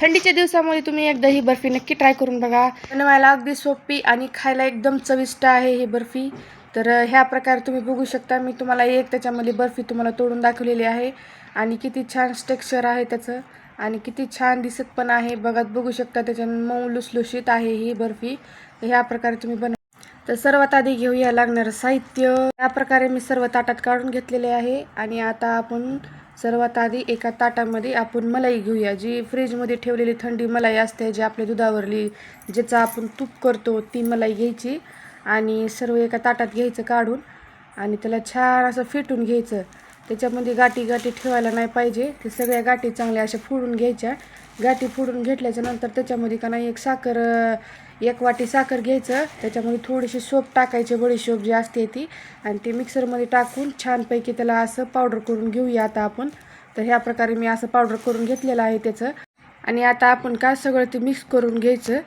थंडीच्या दिवसामध्ये तुम्ही एकदा ही बर्फी नक्की ट्राय करून बघा. बनवायला अगदी सोपी आणि खायला एकदम चविष्ट आहे ही बर्फी. तर ह्या प्रकारे तुम्ही बघू शकता मी तुम्हाला एक त्याच्यामध्ये बर्फी तुम्हाला तोडून दाखवलेली आहे. आणि किती छान स्टेक्चर आहे त्याचं. आणि किती छान दिसत पण आहे. बघत बघू शकता त्याच्या मऊ लुसलुशीत आहे ही बर्फी. ह्या प्रकारे तुम्ही बन तर सर्वात आधी घेऊया लागणारं साहित्य. या प्रकारे मी सर्व ताटात काढून घेतलेले आहे. आणि आता आपण सर्वात आधी एका ताटामध्ये आपण मलाई घेऊया जी फ्रीजमध्ये ठेवलेली थंडी मलाई असते जी आपल्या दुधावरली ज्याचा आपण तूप करतो ती मलाई घ्यायची आणि सर्व एका ताटात घ्यायचं काढून आणि त्याला छान असं फेटून घ्यायचं. त्याच्यामध्ये गाठी गाठी ठेवायला नाही पाहिजे ते सगळ्या गाठी चांगल्या अशा फोडून घ्यायच्या. गाठी फोडून घेतल्याच्या नंतर त्याच्यामध्ये का नाही एक साखर एक वाटी साखर घ्यायचं त्याच्यामध्ये थोडीशी सोप टाकायची बडीशोप जी असते ती आणि ती मिक्सरमध्ये टाकून छानपैकी त्याला असं पावडर करून घेऊया आता आपण. तर ह्या प्रकारे मी असं पावडर करून घेतलेलं आहे त्याचं. आणि आता आपण काय सगळं ते मिक्स करून घ्यायचं.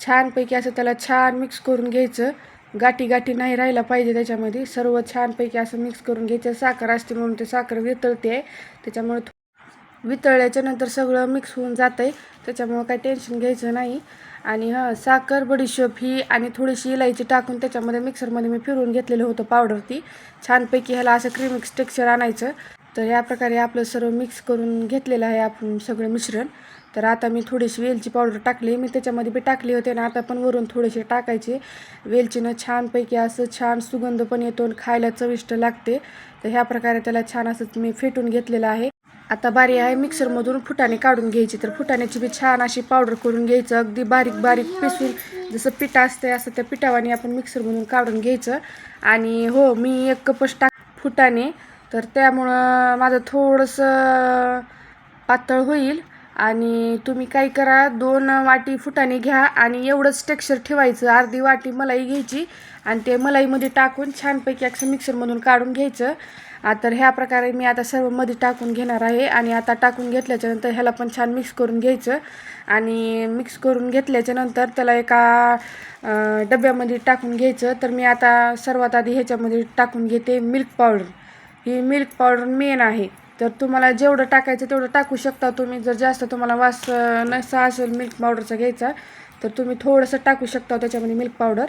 छानपैकी असं त्याला छान मिक्स करून घ्यायचं. गाठी गाठी नाही राहायला पाहिजे त्याच्यामध्ये. सर्व छानपैकी असं मिक्स करून घ्यायचं. साखर असते म्हणून ते साखर वितळते. आहे त्याच्यामुळे वितळल्याच्या नंतर सगळं मिक्स होऊन जातं आहे त्याच्यामुळं काही टेन्शन घ्यायचं नाही. आणि हां साखर बडीशोप ही आणि थोडीशी इलायची टाकून त्याच्यामध्ये मिक्सरमध्ये मी फिरवून घेतलेलं होतं पावडर ती. छानपैकी ह्याला असं क्रीमिक्स टेक्स्चर आणायचं. तर या प्रकारे आपलं सर्व मिक्स करून घेतलेलं आहे आपण सगळं मिश्रण. तर आता मी थोडीशी वेलची पावडर टाकली. मी त्याच्यामध्ये बी टाकली होते आणि आता पण वरून थोडेसे टाकायचे. वेलचीनं छानपैकी असं छान सुगंध पण येतो आणि खायला चविष्ट लागते. तर ह्या प्रकारे त्याला छान असं मी फेटून घेतलेलं आहे. आता बारी आहे मिक्सरमधून फुटाणे काढून घ्यायची. तर फुटाण्याची बी छान अशी पावडर करून घ्यायचं. अगदी बारीक बारीक पिसून जसं पिठा असते असं त्या पिठावाने आपण मिक्सरमधून काढून घ्यायचं. आणि हो मी एक कपच टाक फुटाणे. तर त्यामुळं माझं थोडंसं पातळ होईल. आणि तुम्ही काय करा दोन वाटी फुटाने घ्या आणि एवढंच टेक्स्चर ठेवायचं. अर्धी वाटी मलाई घ्यायची आणि ते मलाईमध्ये टाकून छानपैकी असं मिक्सरमधून काढून घ्यायचं. तर ह्या प्रकारे मी आता सर्वमध्ये टाकून घेणार आहे आणि आता टाकून घेतल्याच्यानंतर ह्याला पण छान मिक्स करून घ्यायचं. आणि मिक्स करून घेतल्याच्यानंतर त्याला एका डब्यामध्ये टाकून घ्यायचं. तर मी आता सर्वात आधी ह्याच्यामध्ये टाकून घेते मिल्क पावडर ही मिल्क पावडर मेन आहे. तर तुम्हाला जेवढं टाकायचं तेवढं टाकू शकता. तुम्ही जर जास्त तुम्हाला वास नसा असेल मिल्क पावडरचा घ्यायचा तर तुम्ही थोडंसं टाकू शकता हो त्याच्यामध्ये मिल्क पावडर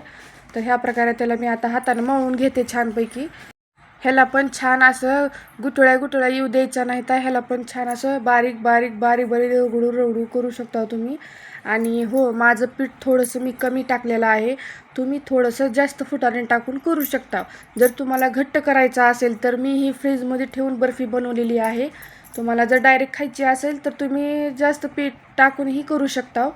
तर ह्या प्रकारे त्याला मी आता हाताने मळून घेते छानपैकी. ह्याला पण छान असं गुटळ्या गुटळ्या येऊ द्यायचा नाही तर ह्याला पण छान असं बारीक बारीक बारीक बारीक रगडू रगडू करू शकता हो तुम्ही. आणि हो माझं पीठ थोडंसं मी कमी टाकलेलं आहे. तुम्ही थोडंसं जास्त फुटाने टाकून करू शकता. जर तुम्हाला घट्ट करायचं असेल तर मी ही फ्रीजमध्ये ठेवून बर्फी बनवलेली आहे. तुम्हाला जर डायरेक्ट खायची असेल तर तुम्ही जास्त पीठ टाकूनही करू शकता.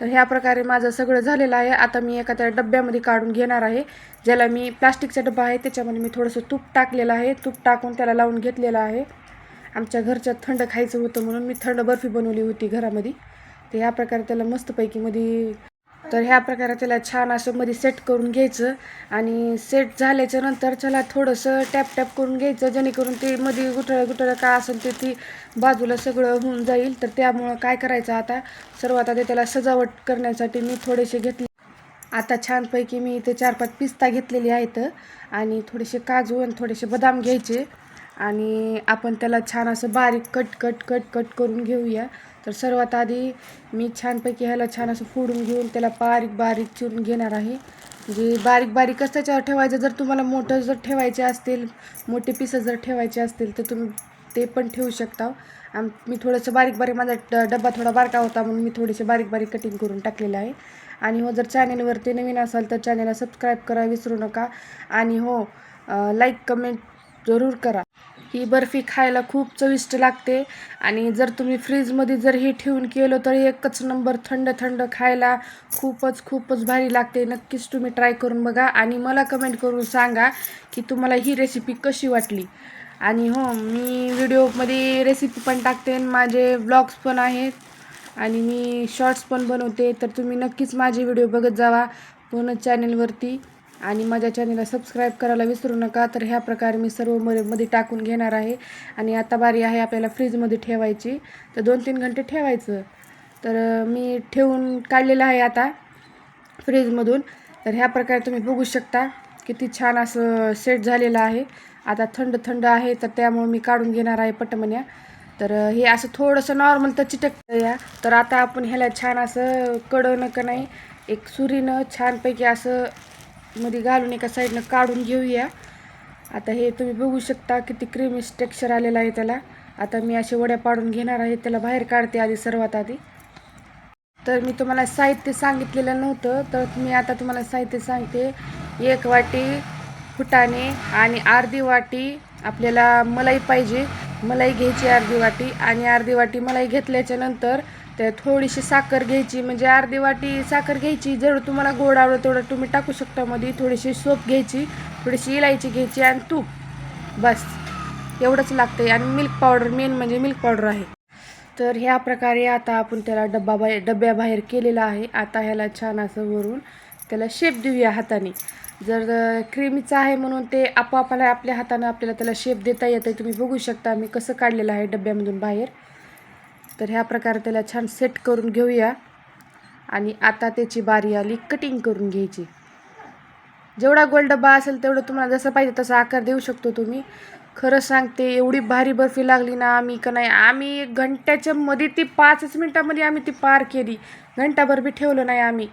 तर ह्या प्रकारे माझं सगळं झालेलं आहे. आता मी एका त्या डब्यामध्ये काढून घेणार आहे. ज्याला मी प्लास्टिकचा डबा आहे त्याच्यामध्ये मी थोडंसं तूप टाकलेलं आहे. तूप टाकून त्याला लावून घेतलेलं आहे. आमच्या घरच्यात थंड खायचं होतं म्हणून मी थंड बर्फी बनवली होती घरामध्ये. तर ह्या प्रकारे त्याला मस्तपैकी मध्ये तर ह्या प्रकारे त्याला छान असं मध्ये सेट करून घ्यायचं. आणि सेट झाल्याच्यानंतर त्याला थोडंसं टॅप टॅप करून घ्यायचं जेणेकरून ते मध्ये गुटळं गुठळं काय असेल ते ती बाजूला सगळं होऊन जाईल. तर त्यामुळं काय करायचं आता? सर्वात आधी त्याला सजावट करण्यासाठी मी थोडेसे घेतले. आता छानपैकी मी इथे चार पाच पिस्ता घेतलेले आहेत. आणि थोडेसे काजू आणि थोडेसे बदाम घ्यायचे. आणि आपण त्याला छान असं बारीक कट कट कट कट करून घेऊया. तर सर्वात आधी मी छानपैकी ह्याला छान असं फोडून घेऊन त्याला बारीक बारीक चिरून घेणार आहे. जे बारीक बारीकच त्याच्यावर ठेवायचं? जर तुम्हाला मोठं जर ठेवायचे असतील मोठे पिसं जर ठेवायचे असतील तर तुम्ही ते पण ठेवू शकता. आम मी थोडंसं बारीक बारीक माझा ड- डबा थोडा बारका होता म्हणून मी थोडेसे बारीक बारीक कटिंग करून टाकलेलं आहे. आणि हो जर चॅनेलवरती नवीन असाल तर चॅनेलला सबस्क्राईब करा विसरू नका. आणि हो लाईक कमेंट जरूर करा. ही बर्फी खायला खूप चविष्ट लागते. आणि जर तुम्ही फ्रीजमध्ये जर हे ठेवून केलं तर एकच नंबर थंड थंड खायला खूपच खूपच भारी लागते. नक्कीच तुम्ही ट्राय करून बघा आणि मला कमेंट करून सांगा की तुम्हाला ही रेसिपी कशी वाटली. आणि हो मी व्हिडिओमध्ये रेसिपी पण टाकते आणि माझे ब्लॉग्स पण आहेत. आणि मी शॉर्ट्स पण बनवते. तर तुम्ही नक्कीच माझे व्हिडिओ बघत जावा. पूर्ण चॅनेलवरती आणि माझ्या चॅनलला सबस्क्राईब करायला विसरू नका. तर ह्या प्रकारे मी सर्वमध्ये मध्ये टाकून घेणार आहे. आणि आता बारी आहे आपल्याला फ्रीजमध्ये ठेवायची. तर दोन तीन घंटे ठेवायचं. तर मी ठेवून काढलेलं आहे आता फ्रीजमधून तर ह्या प्रकारे तुम्ही बघू शकता किती छान असं सेट झालेलं आहे. आता थंड थंड आहे तर त्यामुळे मी काढून घेणार आहे पटमन्या तर हे असं थोडंसं नॉर्मल तर चिटकतं या तर आता आपण ह्याला छान असं कडनं का नाही एक सुरीनं छानपैकी असं मध्ये घालून एका साईडनं काढून घेऊया. आता हे तुम्ही बघू शकता किती क्रीमी टेक्स्चर आलेलं आहे त्याला. आता मी असे वड्या पाडून घेणार आहे त्याला बाहेर काढते आधी सर्वात आधी. तर मी तुम्हाला साहित्य सांगितलेलं नव्हतं तर मी आता तुम्हाला साहित्य सांगते. एक वाटी फुटाणे आणि अर्धी वाटी आपल्याला मलाई पाहिजे. मलाई घ्यायची अर्धी वाटी आणि अर्धी वाटी मलाई घेतल्याच्या नंतर तर थोडीशी साखर घ्यायची म्हणजे अर्धी वाटी साखर घ्यायची. जर तुम्हाला गोड आवडत तेवढं तुम्ही टाकू शकता. मध्ये थोडीशी सोप घ्यायची थोडीशी इलायची घ्यायची आणि तूप. बस. एवढंच लागतं आणि मिल्क पावडर मेन म्हणजे मिल्क पावडर आहे. तर ह्या प्रकारे आता आपण त्याला डब्बा बाहेर डब्याबाहेर केलेला आहे. आता ह्याला छान असं वरून त्याला शेप देऊया हाताने. जर क्रीमीचं आहे म्हणून ते आपोआपाला आपल्या हातानं आपल्याला त्याला शेप देता येतं तुम्ही बघू शकता. मी कसं काढलेलं आहे डब्यामधून बाहेर. तर ह्या प्रकारे त्याला छान सेट करून घेऊया. आणि आता त्याची बारी आली कटिंग करून घ्यायची. जेवढा गोल डब्बा असेल तेवढं तुम्हाला जसं पाहिजे तसा आकार देऊ शकतो तुम्ही. खरं सांगते एवढी भारी बर्फी लागली ना आम्ही का नाही आम्ही एक घंट्याच्या मध्ये ती पाचच मिनटामध्ये आम्ही ती पार केली. घंटाभर बी ठेवलं नाही आम्ही.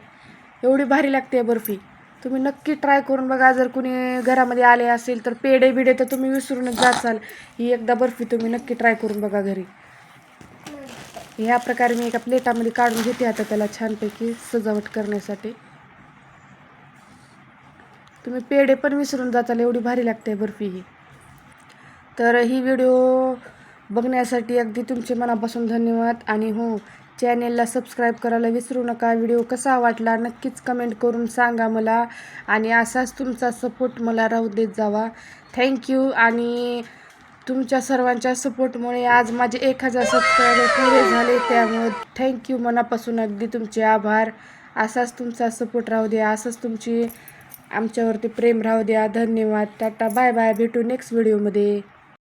एवढी भारी लागते बर्फी. तुम्ही नक्की ट्राय करून बघा जर कुणी घरामध्ये आले असेल तर पेडे बिडे तर तुम्ही विसरूनच जाचाल. ही एकदा बर्फी तुम्ही नक्की ट्राय करून बघा घरी. ह्या प्रकारे मी एका प्लेटामध्ये काढून घेते आता त्याला छानपैकी सजावट करण्यासाठी. तुम्ही पेढे पण विसरून जाताल एवढी भारी लागते बर्फी ही. तर ही व्हिडिओ बघण्यासाठी अगदी तुमचे मनापासून धन्यवाद आणि हो चॅनेलला सबस्क्राईब करायला विसरू नका. व्हिडिओ कसा वाटला नक्कीच कमेंट करून सांगा मला आणि असाच तुमचा सपोर्ट मला राहू देत जावा. थँक्यू आणि तुमच्या सर्वांच्या सपोर्टमुळे आज माझे एक हजार सबस्क्रायबर पुरे झाले. त्यामुळे थँक्यू मनापासून अगदी तुमचे आभार. असाच तुमचा सपोर्ट राहू द्या. असंच तुमची आमच्यावरती प्रेम राहू द्या. धन्यवाद. टाटा बाय बाय भेटू नेक्स्ट व्हिडिओमध्ये